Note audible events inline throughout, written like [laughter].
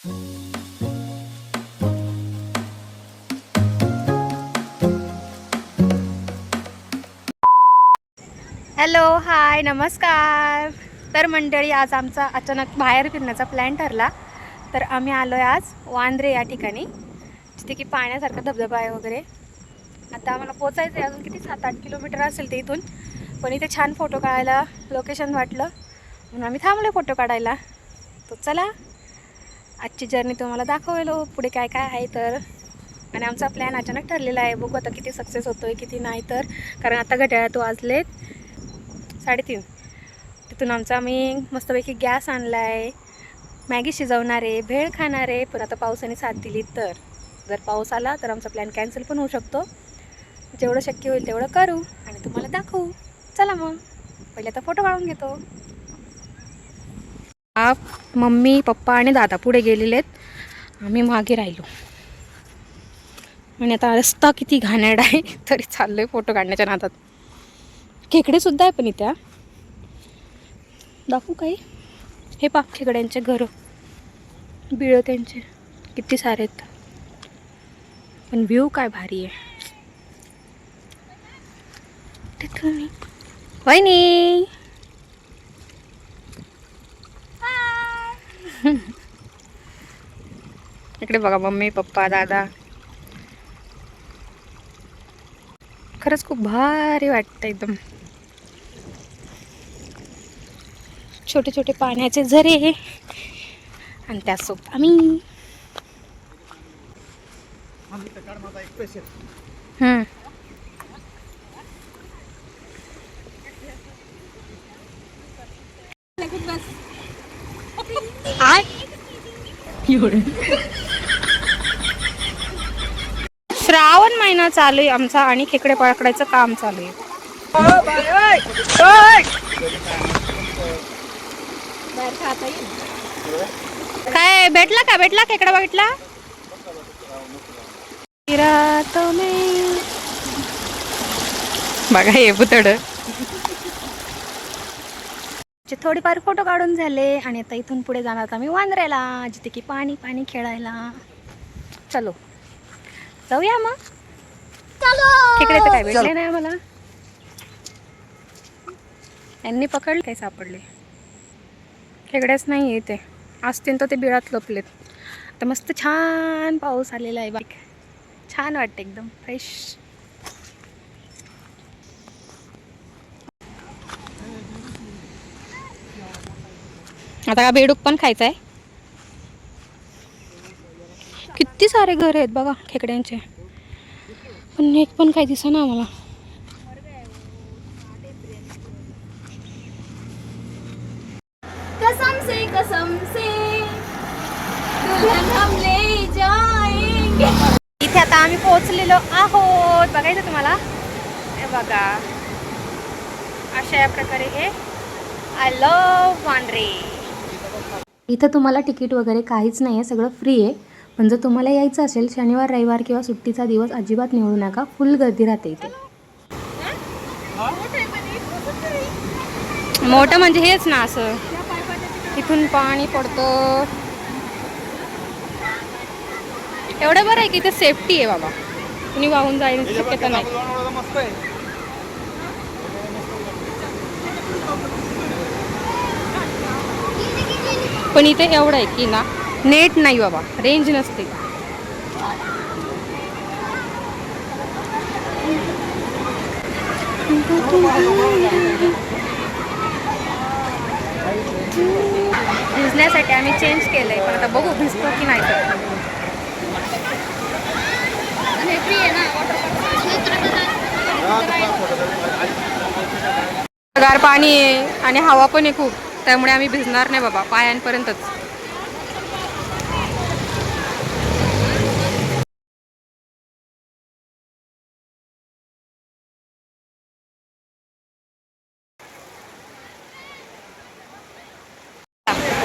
Hello hi नमस्कार. तर मंडळी आज आमचा अचानक बाहेर फिरण्याचा प्लॅन ठरला. तर आम्ही आलो आहे आज वांद्रे या ठिकाणी जिथे की पाण्यासारखा धबधबा आहे वगैरे. आता आम्हाला पोचायचं आहे अजून किती? सात आठ किलोमीटर असेल ते इथून. पण इथे छान फोटो काढायला लोकेशन वाटलं. म्हणून आम्ही थांबलो फोटो काढायला. तो चला. आजची जर्नी तुम्हाला दाखवलो. पुढे काय काय आहे तर. आणि आमचा प्लॅन अचानक ठरलेला आहे. बघू आता किती सक्सेस होतो आहे किती नाही तर. कारण आता घड्याळात वाजलेत साडेतीन. तिथून आमचा आम्ही मस्तपैकी गॅस आणला आहे मॅगी शिजवणार आहे भेळ खाणार आहे. पण आता पावसाने साथ दिली तर. जर पाऊस आला तर आमचा प्लॅन कॅन्सल पण होऊ शकतो. जेवढं शक्य होईल तेवढं करू. आणि तुम्हाला दाखवू. चला मग. पहिले आता फोटो काढून घेतो. हा मम्मी पप्पा आणि दादा पुढे गेलेले आहेत. आम्ही मागे राहिलो. आणि आता रस्ता किती घाणेड आहे तरी चाललोय फोटो काढण्याच्या नादात. खेकडे सुद्धा आहे पण इथे दाखवू काही? हे पा खेकड्यांचे घरं. बिळं त्यांचे. किती सारे आहेत. पण व्ह्यू काय भारी आहे. तिथून मी वहिनी! इकडे बघा मम्मी पप्पा दादा. खरंच खूप भारी वाटतं एकदम. छोटे छोटे पाण्याचे झरे आणि त्यासोबत आम्ही हम्म. आय [laughs] श्रावण महिना चालू आहे आमचा आणि खेकडे पकडायचं काम चालू आहे. काय भेटला का? भेटला खेकडा में बघा हे पुतड थोडीफार फोटो काढून झाले आणि आता इथून पुढे जाणार आहोत आम्ही वांद्र्याला जिथे की पाणी पाणी खेळायला. चलो. जाऊया मग. तिकडे तर काय भेटले नाही आम्हाला. यांनी पकडले काही सापडले. खेकडेच नाही इथे. असतील तर ते बिळात लपलेत. आता मस्त छान पाऊस आलेला आहे बाईक छान वाटतं एकदम. फ्रेश आता का बेडूक पण खायचं आहे किती सारे घर आहेत बघा खेकड्यांचे. पण एक पण काही दिसा ना आम्हाला. कसम से कसम से. इथे आता आम्ही पोहोचलेलो आहोत. बघायचं तुम्हाला. हे बघा. अशा प्रकारे हे. आय लव वांद्रे इथं तुम्हाला तिकीट वगैरे काहीच नाही आहे सगळं फ्री आहे. पण जर तुम्हाला यायचं असेल शनिवार रविवार किंवा सुट्टीचा दिवस अजिबात निवडू नका. फुल गर्दी राहते इथे. मोठं म्हणजे हेच ना असं. इथून पाणी पडतं. एवढं बरं आहे की इथे सेफ्टी आहे बाबा. कुणी वाहून जाण्याची शक्यता नाही. पण इथे एवढं आहे की ना नेट नाही बाबा रेंज नसते. भिजण्यासाठी आम्ही चेंज केलंय पण आता बघू भिजतो की नाही. तर आहे गार पाणी आहे आणि हवा पण आहे खूप. त्यामुळे आम्ही भिजणार नाही बाबा पायांपर्यंतच.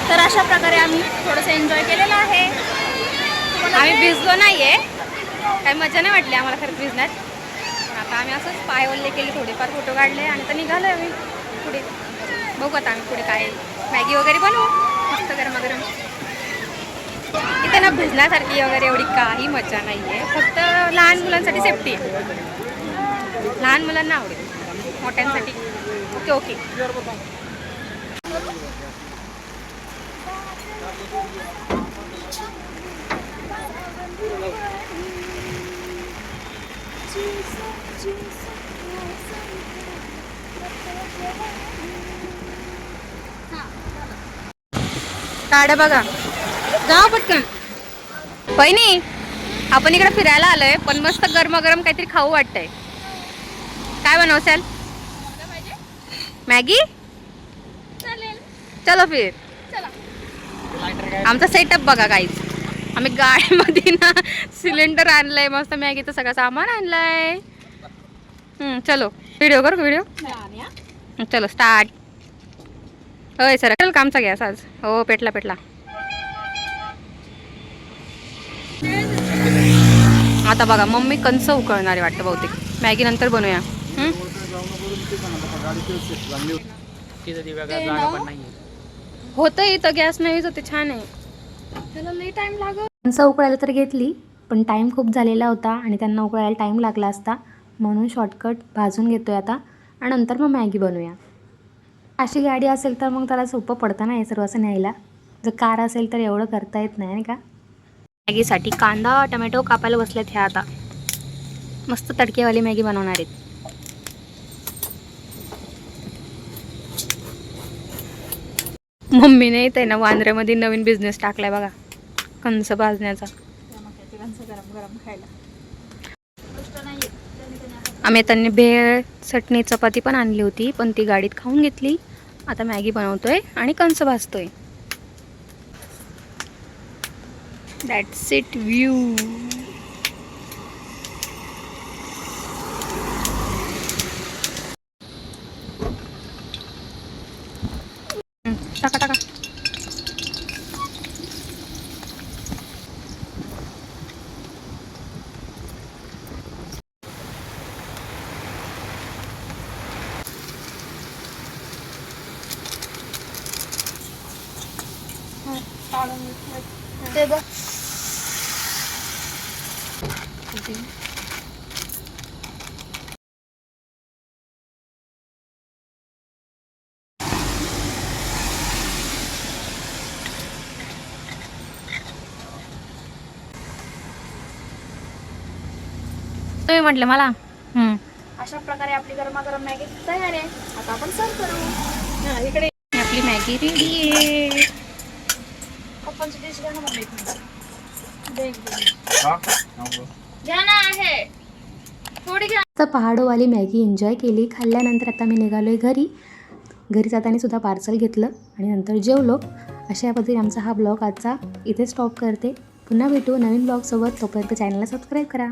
तर अशा प्रकारे आम्ही थोडंसं एन्जॉय केलेलं आहे. आम्ही भिजलो नाहीये. काही मजा नाही वाटली आम्हाला खरंच भिजण्यात. आता आम्ही असंच पाय ओल्ले केले थोडेफार फोटो काढले आणि आता निघालो आम्ही पुढे. बघू आता आम्ही पुढे काय मॅगी वगैरे बनवू मस्त गरम गरम इथे ना भिजण्यासारखी वगैरे एवढी काही मजा नाही आहे फक्त लहान मुलांसाठी सेफ्टी आहे. लहान मुलांना आवडेल मोठ्यांसाठी. Okay okay. गाड्या बघा. जा पटकन. बहिणी आपण इकडे फिरायला आलोय पण मस्त गरमागरम काहीतरी खाऊ वाटतंय. काय बनवसाल मॅगी? चलो फिर. चला आमचा सेटअप बघा काहीच आम्ही गाडीमध्ये ना सिलेंडर आणलंय मस्त मॅगीचं सगळं सामान आणलंय. हम्म, चलो. व्हिडिओ करू व्हिडिओ चलो स्टार्ट होय सर. चल कामचा गॅस आज. हो पेटला पेटला. आता बघा मम्मी कंच उकळणार आहे वाटतं बहुतेक. मॅगी नंतर बनवूया. होतं इथं गॅस नाही होते छान आहे. टाइम लागत कंच उकळायला तर घेतली पण टाईम खूप झालेला होता आणि त्यांना उकळायला टाईम लागला असता. म्हणून शॉर्टकट भाजून घेतोय आता आणि नंतर मग मॅगी बनवूया. अशी गाडी असेल तर मग त्याला सोपं पडतं ना हे सर्व असं न्यायला. जर कार असेल तर एवढं करता येत नाही नाही का? मॅगीसाठी कांदा टमॅटो कापायला बसलेत ह्या आता. मस्त तडकेवाली मॅगी बनवणार आहेत. मम्मीने इथे ना वांद्र्यामध्ये नवीन बिझनेस टाकलाय बघा. कंस भाजण्याचा. आम्ही त्यांनी भेळ चटणी चपाती पण आणली होती पण ती गाडीत खाऊन घेतली. आता मॅगी बनवतोय आणि कंस भाजतोय. दॅट्स इट व्ह्यू ते बघ. तुम्ही म्हटलं मला? हम्म. अशा प्रकारे आपली गरमागरम मॅगी तयार आहे. आता आपण सर्व करू. हा इकडे. आपली मॅगी रेडी आहे. पप्पांची डिश घ्या ना मम्मी दे एक दिवस. घ्या ना आहे. थोडी घ्या. तर पहाडोवाली मॅगी एन्जॉय केली. खाल्ल्यानंतर आता मी निघालो आहे घरी. घरी जाताना सुद्धा पार्सल घेतलं आणि नंतर जेवलो. अशा पद्धतीने आमचा हा ब्लॉग आजचा इथे स्टॉप करते. पुन्हा भेटू नवीन ब्लॉगसोबत तोपर्यंत चॅनलला सबस्क्राईब करा.